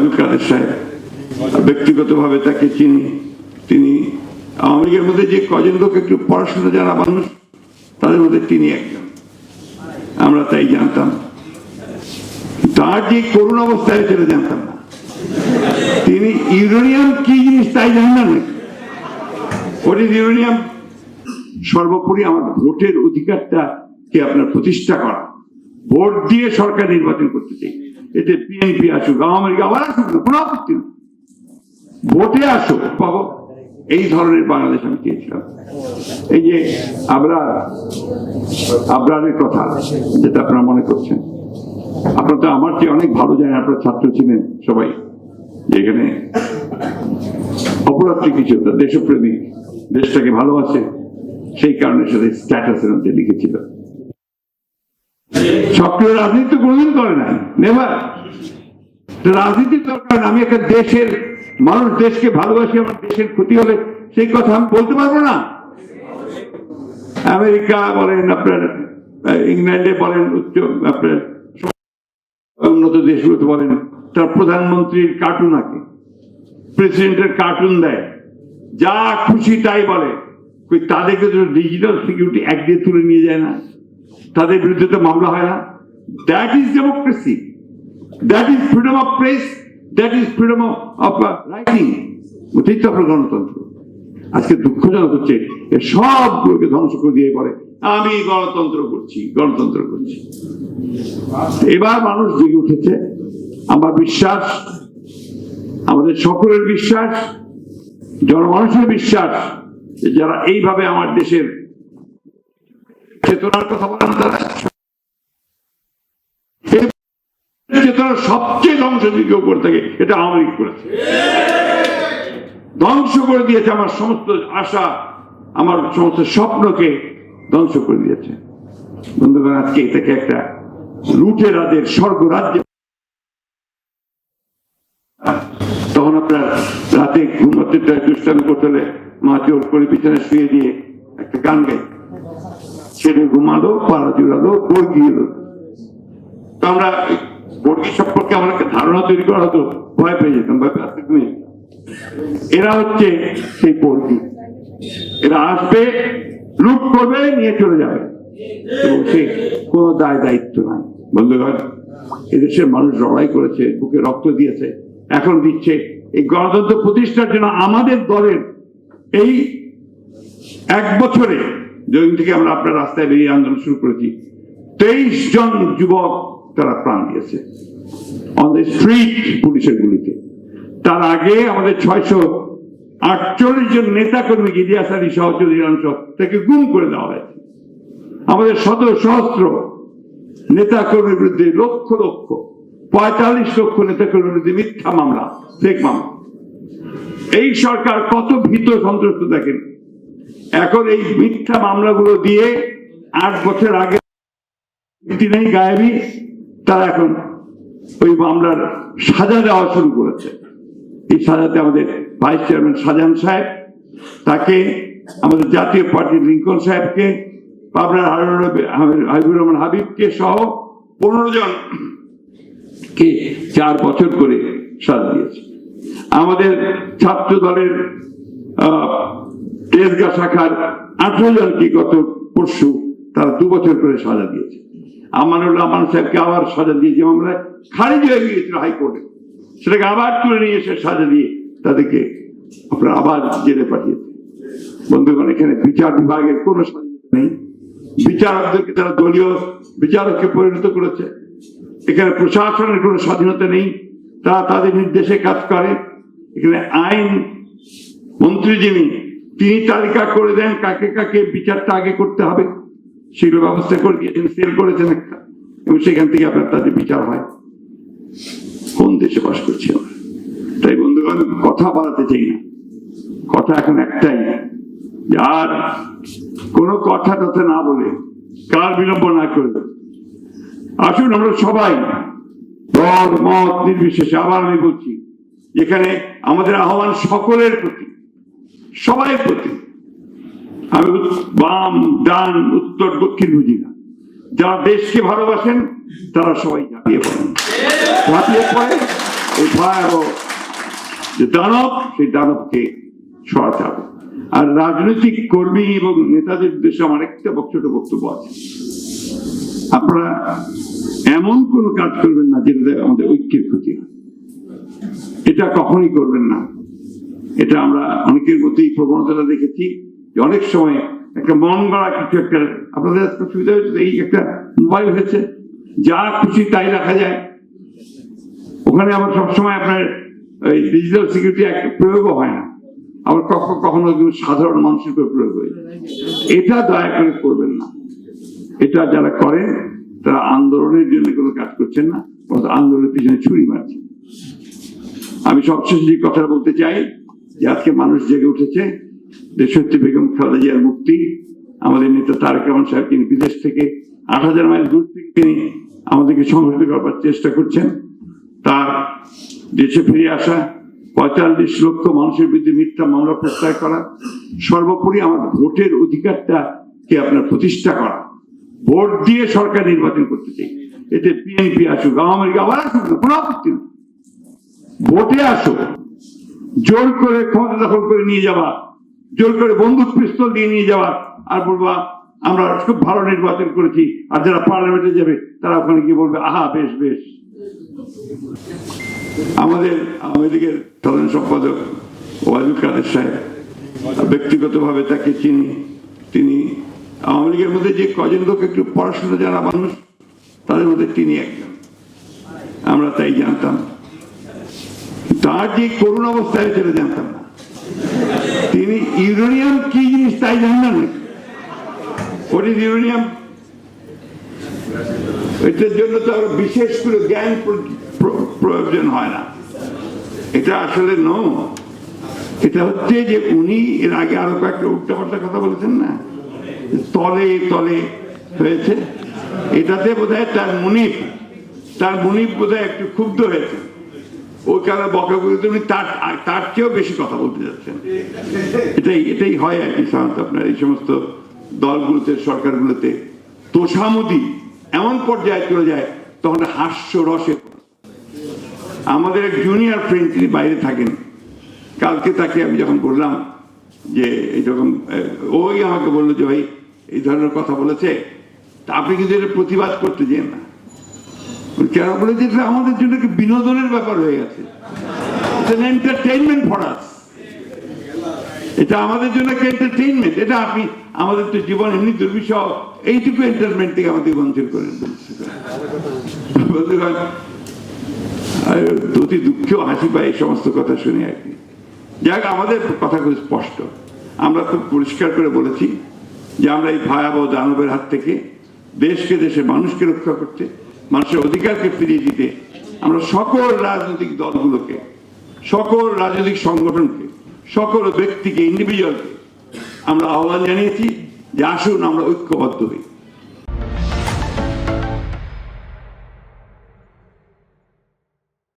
ওয়াজুল কাদের সাহেব ব্যক্তিগতভাবে তাকে চিনি। তিনি আওয়ামী লীগের মধ্যে যে কজন লোক একটু পড়াশোনা জানা মানুষ, তাদের মধ্যে তিনি একজন। আমরা তাই জানতাম। তার যে করুণ অবস্থায় সেটা জানতাম না। তিনি ইউরেনিয়াম কি জিনিস তাই জানেন না নাকি? ওটি ইউরেনিয়াম সর্বোপরি আমার ভোটের অধিকারটা কে আপনার প্রতিষ্ঠা করা। ভোট দিয়ে সরকার নির্বাচন করতে চাই। এতে বিএনপি আসুক আওয়ামী লীগ আবার আসুক কোনো আপত্তি নেই। ভোটে আসুক, পাবো। এই ধরনের বাংলাদেশ আমি চেয়েছিলাম। এই যে আমরা আবরারের কথা যেটা আপনারা মনে করছেন। আপনারা তো আমার চেয়ে অনেক ভালো জানেন, আপনার ছাত্র ছিলেন সবাই। যেখানে অপরাধী কিছু হতো দেশপ্রেমিক দেশটাকে ভালোবাসে, সেই কারণে সাথে স্ট্যাটাসের মধ্যে লিখেছিল। সক্রিয় রাজনীতি কোনোদিন করে না। নেভার রাজনীতির দরকার। আমি একটা দেশের মানুষ, দেশকে ভালোবাসি, আমার দেশের ক্ষতি হলে সেই কথা আমি বলতে পারব না। আমেরিকা বলেন, আপনার ইংল্যান্ডে বলেন, উচ্চ, আপনার উন্নত দেশগুলোতে বলেন, তার প্রধানমন্ত্রীর কার্টুন আঁকে। প্রেসিডেন্টের কার্টুন দেয়। যা খুশি তাই বলে। তাদেরকে ডিজিটাল সিকিউরিটি অ্যাক্ট দিয়ে তুলে নিয়ে যায় না। তাদের বিরুদ্ধে তো মামলা হয় না। That is democracy that is freedom of press that is freedom of writing ওটাই তো আপনার গণতন্ত্র। আজকে দুঃখজনক হচ্ছে, এ সবগুলোকে ধ্বংস করে দিয়ে পরে আমি গণতন্ত্র করছি গণতন্ত্র করছি। এবার মানুষ জেগে উঠেছে। আমার বিশ্বাস, আমাদের সকলের বিশ্বাস, জনমানুষের বিশ্বাস যারা এইভাবে আমার দেশের সবচেয়ে ধ্বংস করে থাকে এটা আওয়ামী করেছে। ধ্বংস করে দিয়েছে আমার সমস্ত আশা, আমার সমস্ত স্বপ্নকে ধ্বংস করে দিয়েছে। বন্ধুগণ, আজকে এটাকে একটা লুটে রাজের স্বর্গ রাজ্য তখন আপনার রাতে ঘুমাতে দুষ্টামি করতে হলে মা ওর করে পিছনে শুয়ে দিয়ে একটা গান গাই ছেলে ঘুমালো পাড়া জুড়ালো বর্গি এলো। তো আমরা বর্গি সম্পর্কে আমার একটা ধারণা তৈরি করা হতো, ভয় পেয়ে যেতাম, ভয় পেয়ে এরা হচ্ছে সেই বর্গি। এরা আসবে, লুট করবে, নিয়ে চলে যাবে। এবং সে কোনো দায় দায়িত্ব নাই বন্ধুগণ এদেশের মানুষ লড়াই করেছে, বুকে রক্ত দিয়েছে, এখন দিচ্ছে। এই গণতন্ত্র প্রতিষ্ঠার জন্য আমাদের দলের এই এক বছরে যেদিন থেকে আমরা আপনার রাস্তায় বেরিয়ে আন্দোলন শুরু করেছি, তেইশ জন যুবক তারা প্রাণ দিয়েছে। অন দ্য স্ট্রিট পুলিশের গুলিতে। তার আগে আমাদের ছয়শো আটচল্লিশ জন নেতা কর্মী ইলিয়াস আলী সহ চৌধুরী অংশ তাকে গুম করে দেওয়া হয়েছে। আমাদের শত সহস্র নেতা কর্মীর বিরুদ্ধে লক্ষ লক্ষ, পঁয়তাল্লিশ লক্ষ নেতা কর্মীর বিরুদ্ধে মিথ্যা মামলা ফেক মামলা। এই সরকার কত ভীত সন্ত্রস্ত দেখেন? এখন এই মিথ্যা মামলাগুলো দিয়ে আট বছর আগে নেই, গায়েবী, তারা এখন ওই মামলার সাজা দেওয়া শুরু করেছে। এই সাজাতে আমাদের ভাইস চেয়ারম্যান শাহজাহান সাহেব, তাকে আমাদের জাতীয় পার্টির লিঙ্কন সাহেবকে পাবনার হাবিবুর রহমান হাবিবকে সহ পনেরো জন কে চার বছর করে সাজা দিয়েছে। আমাদের ছাত্র দলের তেজগা শাখার আঠারো জনকে গত পরশু তারা দু বছর করে সাজা দিয়েছে। আমানুল রহমান সাহেবকে আবার সাজা দিয়েছে মামলায় খারিজ হয়ে গিয়েছিল হাইকোর্টে। সেটাকে আবার তুলে নিয়ে এসে সাজা দিয়ে তাদেরকে আপনার আবার জেলে পাঠিয়েছে। বন্ধুগণ, এখানে বিচার বিভাগের কোনো স্বাধীনতা নেই। বিচারকদেরকে তারা দলীয় বিচারককে পরিণত করেছে। এখানে প্রশাসনের কোনো স্বাধীনতা নেই। তারা তাদের নির্দেশে কাজ করে। এখানে আইন মন্ত্রী যিনি তিনি তালিকা করে দেন কাকে কাকে বিচারটা আগে করতে হবে। সেগুলো ব্যবস্থা করে দিয়েছেন সেল করেছেন একটা। এবং সেখান থেকে আপনার তাদের বিচার হয়। কোন দেশে বাস করছি আমরা? তাই বন্ধুগণ কথা বাড়াতে চাই না। কথা এখন একটাই আর কোনো কথা টথা না বলে কার বিলম্ব না করে। আসুন আমরা সবাই মত, নির্বিশেষে আবার আমি বলছি, যেখানে আমাদের আহ্বান সকলের প্রতি। সবাই প্রতি আমি বাম, ডান, উত্তর, দক্ষিণ বুঝি না। যারা দেশকে ভালোবাসেন, তারা সবাই ঝাঁপিয়ে পড়েন ভয়াবহ দানব, সেই দানবকে সরাতে হবে। আর রাজনৈতিক কর্মী এবং নেতাদের উদ্দেশ্যে আমার একটা ছোট বক্তব্য আছে। আপনারা এমন কোন কাজ করবেন না যেটাতে আমাদের ঐক্যের ক্ষতি হয়। এটা কখনই করবেন না। এটা আমরা অনেকের মধ্যেই প্রবণতাটা দেখেছি যে অনেক সময় একটা মন গড়া কিছু একটা, আপনাদের সুবিধা হয়েছে এই একটা মোবাইল হয়েছে, যা খুশি তাই রাখা যায়। ওখানে আবার সবসময় আপনার এই ডিজিটাল সিকিউরিটি একটা প্রয়োগও হয় না। আবার কখনো কখনো সাধারণ মানুষের উপর প্রয়োগ হয়ে এটা দয়া করে করবেন না। এটা যারা করেন, তারা আন্দোলনের জন্য কোনো কাজ করছেন না আন্দোলনের পিছনে ছুরি মারছেন। আমি সবশেষে যে কথা বলতে চাই যে আজকে মানুষ জেগে উঠেছে দেশত্রী বেগম খালেদা জিয়ার মুক্তি, আমাদের নেতা তারেক রহমান সাহেব তিনি বিদেশ থেকে আট হাজার মাইল দূর থেকে তিনি আমাদেরকে সংগঠিত করবার চেষ্টা করছেন। তার দেশে ফিরে আসা পঁয়তাল্লিশ লক্ষ মানুষের বিরুদ্ধে মিথ্যা মামলা প্রত্যাহার করা, সর্বোপরি আমার ভোটের অধিকারটা কে আপনার প্রতিষ্ঠা করা, ভোট দিয়ে সরকার নির্বাচন করতে চাই। এতে বিএনপি আসুক, আওয়ামী লীগ আবার আসুক, কোনো আপত্তি ভোটে আসো জোর করে ক্ষমতা দখল করে নিয়ে যাওয়া, জোর করে বন্দুক পিস্তল দিয়ে নিয়ে যাওয়া, আর বলবা, আমরা খুব ভালো নির্বাচন করেছি, আর যারা পার্লামেন্টে যাবে, তারা ওখানে গিয়ে বলবে, আহা, বেশ বেশ। আমাদের আওয়ামী লীগের সাধারণ সম্পাদক ওয়াজুল কাদের সাহেব, ব্যক্তিগতভাবে তাকে চিনি। তিনি আওয়ামী লীগের মধ্যে যে কজন লোক একটু পড়াশোনা জানা মানুষ, তাদের মধ্যে তিনি একজন। আমরা তাই জানতাম। তার যে করুণ অবস্থায় সেটা জানতাম না তিনি ইউরেনিয়াম কি জিনিস তাই জানতেন না ওটি ইউরেনিয়াম? এটার জন্য তো আরও বিশেষ করে জ্ঞান প্র- প্র- প্রয়োজন হয় না। এটা আসলে নো এটা হচ্ছে যে উনি এর আগে আরও কয়েকটা উল্টাপাল্টা কথা বলেছেন না? তলে তলে হয়েছে। এটাতে বোধহয় তার মুনিপ তার মুনিপ বোধহয় একটু ক্ষুব্ধ হয়েছে। ওই কারণে বকাবকিতে উনি তার তার চেয়েও বেশি কথা বলতে যাচ্ছেন। এটাই এটাই হয় আর কি সাধারণত আপনার এই সমস্ত দলগুলোতে, সরকারগুলোতে। তোষামদি এমন পর্যায়ে চলে যায়, তখন হাস্য রসে। আমাদের এক জুনিয়র ফ্রেন্ড তিনি বাইরে থাকেন। কালকে তাকে আমি যখন বললাম যে এইরকম ওই আমাকে বলল যে, ভাই, এই ধরনের কথা বলেছে, তা আপনি কিন্তু এটা প্রতিবাদ করতে যেন না। কেন বলেছে এটা আমাদের জন্য একটা বিনোদনের ব্যাপার হয়ে গেছে? এন্টারটেইনমেন্ট ফর এটা আমাদের জন্য এন্টারটেইনমেন্ট এটা আপনি, আমাদের তো জীবন এমনি দুর্বিষহ। এইটুকু এন্টারটেনমেন্ট থেকে আমাদের বঞ্চন করেন অতি দুঃখেও হাসি পায় এই সমস্ত কথা শুনে আর কি। যাক আমাদের কথা খুব স্পষ্ট। আমরা খুব পরিষ্কার করে বলেছি যে আমরা এই ভয়াবহ দানবের হাত থেকে দেশকে দেশে মানুষকে রক্ষা করতে মানুষের অধিকারকে ফিরিয়ে দিতে আমরা সকল রাজনৈতিক দলগুলোকে, সকল রাজনৈতিক সংগঠনকে, সকল ব্যক্তিকে ইন্ডিভিজুয়ালকে আমরা আহ্বান জানিয়েছি যে আসুন আমরা ঐক্যবদ্ধ হই।